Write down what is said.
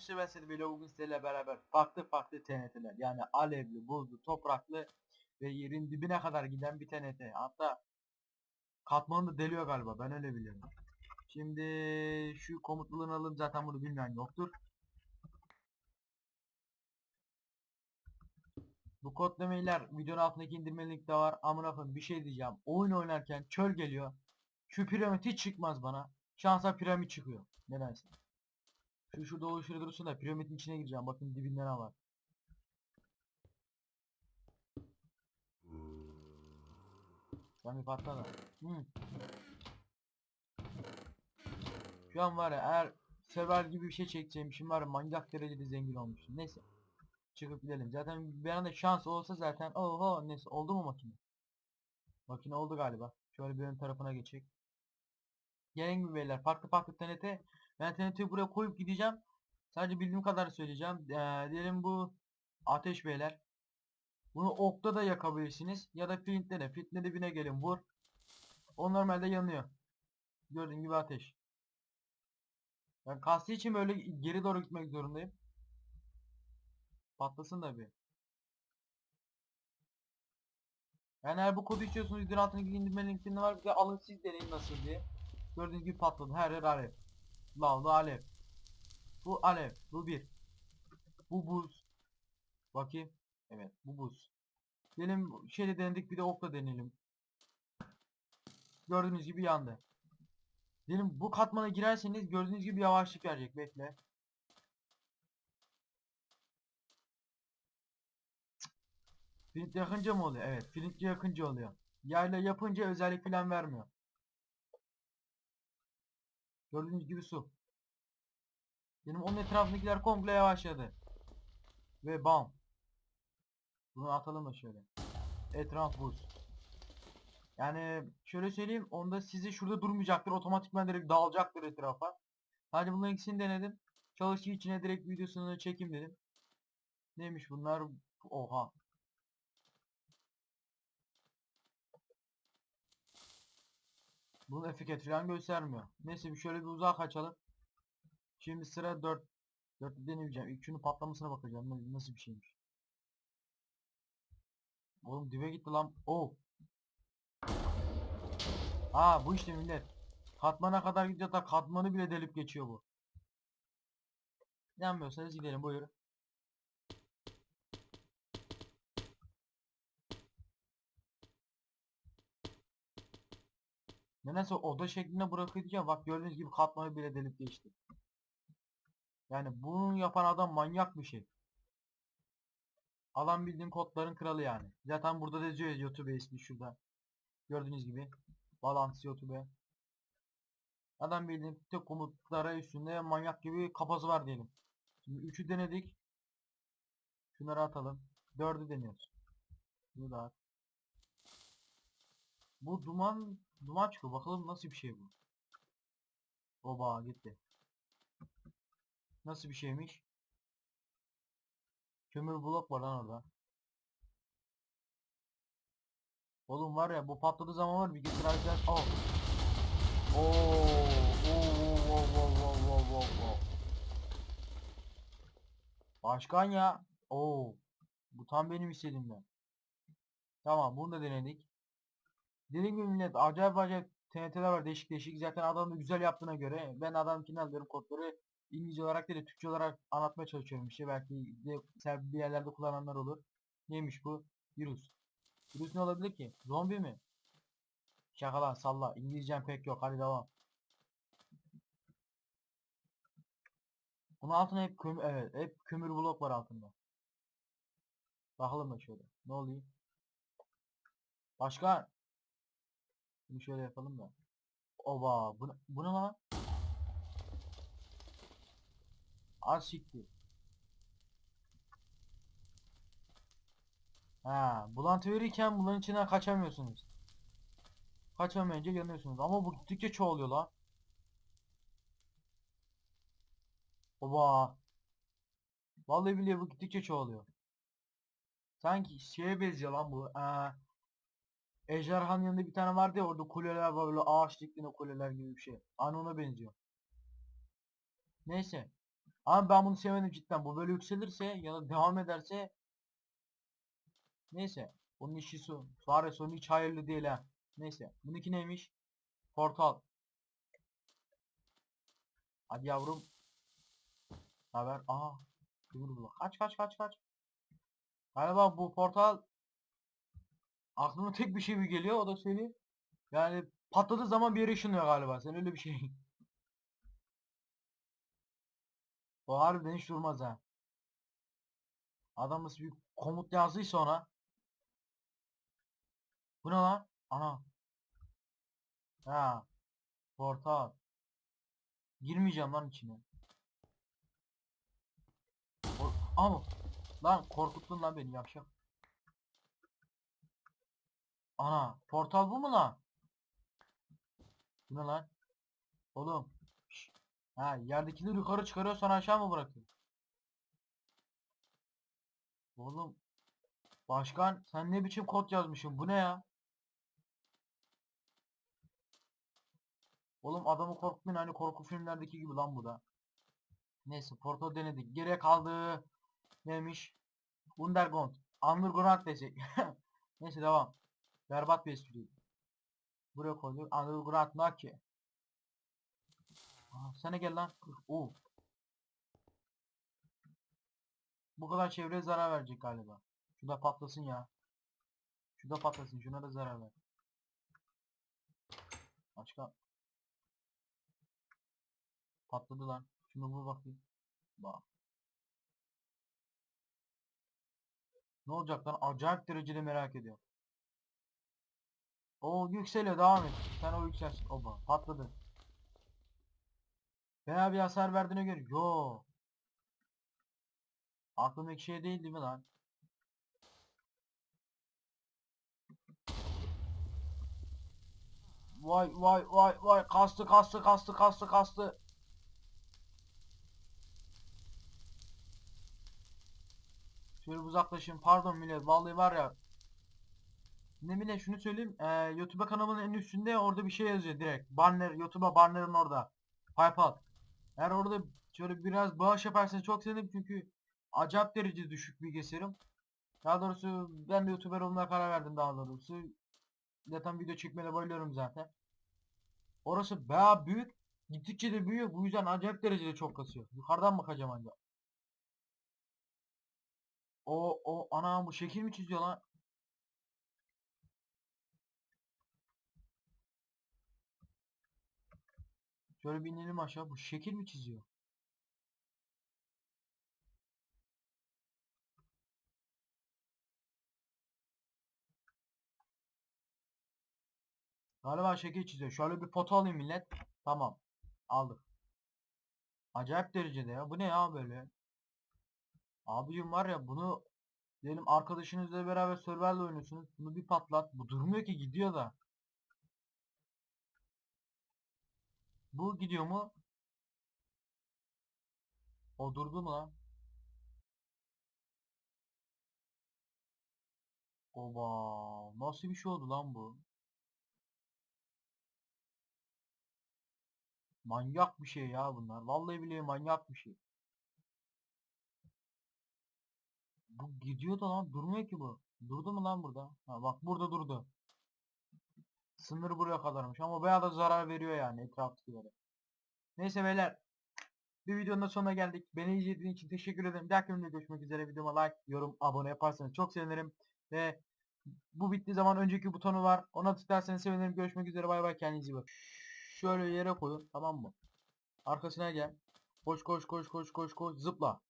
size böyle bugün sizlerle beraber farklı farklı TNT'ler yani alevli, buzlu, topraklı ve yerin dibine kadar giden bir TNT. Hatta katmanı da deliyor galiba ben öyle biliyorum. Şimdi şu komutluğunu alalım zaten bunu bilmeyen yoktur. Bu kodlamaylar videonun altındaki indirme linkte var. Amına koyayım bir şey diyeceğim. Oyun oynarken çöl geliyor. Şu piramit hiç çıkmaz bana. Şansa piramit çıkıyor. Nedense. Şu şurada oluşur dursun da piramidin içine gireceğim. Bakın dibinde ne var. Sen bir patla da. Hı. Şu an var ya eğer sever gibi bir şey çekeceğim var ya manyak derecede zengin olmuşum. Neyse. Çıkıp gidelim. Zaten bir anda şans olsa zaten oho neyse oldu mu makine? Makine oldu galiba. Şöyle bir ön tarafına geçecek. Gelin gibi beyler farklı farklı TNT. Ben TNT'yi buraya koyup gideceğim. Sadece bildiğim kadar söyleyeceğim. Ee, diyelim bu ateş beyler. Bunu okta da yakabilirsiniz. Ya da flintle de. Flintle dibine gelin vur. O normalde yanıyor. Gördüğün gibi ateş. Ben kastı için böyle geri doğru gitmek zorundayım. Patlasın da bir. Yani eğer bu kodu istiyorsunuz videonun altındaki indirme linkinde var. Bir de alın siz deneyin nasıl diye. Gördüğünüz gibi patladı. Her yer alev. Lavlı alev. Bu alev. Bu bir. Bu buz. Bakayım. Evet bu buz. Diyelim şeyle denedik bir de okla deneyelim. Gördüğünüz gibi yandı. Diyelim bu katmana girerseniz gördüğünüz gibi yavaşlık verecek. Bekle. Flint yakınca mı oluyor? Evet. Flint yakınca oluyor. Yayla yapınca özellik falan vermiyor. Gördüğünüz gibi su. Benim onun etrafındakiler komple yavaşladı. Ve bam. Bunu atalım da şöyle. Etraf buz. Yani şöyle söyleyeyim onda sizi şurada durmayacaktır. Otomatikman direkt dağılacaktır etrafa. Hadi bunların ikisini denedim. Çalıştığı içine direkt videosunu çekeyim dedim. Neymiş bunlar? Oha. Bunun etiket falan göstermiyor. Neyse bir şöyle bir uzağa kaçalım. Şimdi sıra 4. 4 denemeyeceğim. İlk patlamasına bakacağım. Nasıl bir şeymiş. Oğlum dibe gitti lan. Oh. Aa bu işte millet. Katmana kadar gidiyor da katmanı bile delip geçiyor bu. İnanmıyorsanız gidelim buyurun. Nedense oda şeklinde bırakıyor diyeceğim. Bak gördüğünüz gibi katmanı bile delip geçti. Yani bunu yapan adam manyak bir şey. Adam bildiğin kodların kralı yani. Zaten burada da yazıyor YouTube ismi şurada. Gördüğünüz gibi. Balance YouTube. Adam bildiğin tek komutlara üstünde manyak gibi kafası var diyelim. Şimdi 3'ü denedik. Şunları atalım. 4'ü deniyoruz. Bunu da at. Bu duman duman çıkıyor. Bakalım nasıl bir şey bu. Oba gitti. Nasıl bir şeymiş? Kömür blok var lan orada. Oğlum var ya bu patladığı zaman var bilgisayarlar oh. Oo, oo, oo, oo, oo, oo, oo, oo. Başkan ya. Oo. Bu tam benim istediğimden. Tamam bunu da denedik. Dediğim gibi millet acayip acayip TNT'ler var değişik değişik. Zaten adam da güzel yaptığına göre ben adamkinden alıyorum kodları. İngilizce olarak değil de Türkçe olarak anlatmaya çalışıyorum işte. Belki de bir yerlerde kullananlar olur. Neymiş bu? Virüs. Virüs ne olabilir ki? Zombi mi? Şaka lan salla. İngilizcem pek yok. Hadi devam. Bunun altında hep kömür, evet, hep kömür blok var altında. Bakalım da şöyle. Ne oluyor? Başka? Bunu şöyle yapalım da. Oba, bu, bu ne lan? Az. Ha, bulantı verirken bunların içinden kaçamıyorsunuz. Kaçamayınca yanıyorsunuz. Ama bu gittikçe çoğalıyor lan. Oba. Vallahi billahi bu gittikçe çoğalıyor. Sanki şeye benziyor lan bu. Ee, Ejderhanın yanında bir tane vardı ya orada kuleler var böyle ağaç diktiğinde kuleler gibi bir şey. Aynı ona benziyor. Neyse. Ama ben bunu sevmedim cidden. Bu böyle yükselirse ya da devam ederse Neyse. Onun işi su. Fare sonu hiç hayırlı değil ha. Neyse. Bununki neymiş? Portal. Hadi yavrum. Haber. Aha. Kaç kaç kaç kaç. Galiba bu portal aklıma tek bir şey mi geliyor o da söyleyeyim. Yani patladığı zaman bir yere ışınlıyor galiba. Sen öyle bir şey. O harbiden hiç durmaz ha. Adam nasıl bir komut yazdıysa ona. Bu ne lan? Ana. Ha. Portal. Girmeyeceğim lan içine. Ama lan korkuttun lan beni yavşak. Ana portal bu mu lan? Bu ne lan? Oğlum. Ha yerdekileri yukarı çıkarıyor sonra aşağı mı bırakıyor? Oğlum. Başkan sen ne biçim kod yazmışsın? Bu ne ya? Oğlum adamı korkutmayın hani korku filmlerdeki gibi lan bu da. Neyse portal denedik. Geriye kaldı. Neymiş? Underground. Underground desek. Neyse devam. Berbat bir espri. Buraya koyduk. Underground ne ki? Aha, sana gel lan. Oo. Bu kadar çevreye zarar verecek galiba. Şu da patlasın ya. Şu da patlasın. Şuna da zarar ver. Başka. Patladı lan. Şunu bul bakayım. Bak. Ne olacak lan? Acayip derecede merak ediyorum. O yükseliyor devam et. Sen o yükselsin. Oba patladı. Veya bir hasar verdiğine göre. Yo. Aklımdaki şey değil değil mi lan? Vay vay vay vay kastı kastı kastı kastı kastı. Şöyle uzaklaşayım. Pardon millet. Vallahi var ya. Ne millet şunu söyleyeyim. Ee, YouTube kanalımın en üstünde orada bir şey yazıyor direkt. Banner. YouTube'a banner'ın orada. PayPal. Eğer orada şöyle biraz bağış yaparsanız çok sevinirim çünkü acayip derece düşük bilgisayarım. Daha doğrusu ben de YouTuber olmaya karar verdim daha doğrusu. Zaten video çekmeye bayılıyorum zaten. Orası bayağı büyük. Gittikçe de büyüyor. Bu yüzden acayip derecede çok kasıyor. Yukarıdan bakacağım ancak. O o ana bu şekil mi çiziyor lan? Şöyle bir inelim aşağı. Bu şekil mi çiziyor? Galiba şekil çiziyor. Şöyle bir foto alayım millet. Tamam. Aldık. Acayip derecede ya. Bu ne ya böyle? Abicim var ya bunu diyelim arkadaşınızla beraber survival oynuyorsunuz. Bunu bir patlat. Bu durmuyor ki gidiyor da. Bu gidiyor mu? O durdu mu lan? Oba, nasıl bir şey oldu lan bu? Manyak bir şey ya bunlar. Vallahi billahi manyak bir şey. Bu gidiyor da lan durmuyor ki bu. Durdu mu lan burada? Ha bak burada durdu. Sınır buraya kadarmış ama bayağı da zarar veriyor yani etraftakilere. Neyse beyler. Bir videonun da sonuna geldik. Beni izlediğiniz için teşekkür ederim. Bir dahaki videoda görüşmek üzere. Videoma like, yorum, abone yaparsanız çok sevinirim. Ve bu bittiği zaman önceki butonu var. Ona tıklarsanız sevinirim. Görüşmek üzere. Bay bay. Kendinize iyi bakın. Şöyle yere koyun. Tamam mı? Arkasına gel. Koş koş koş koş koş koş. Zıpla.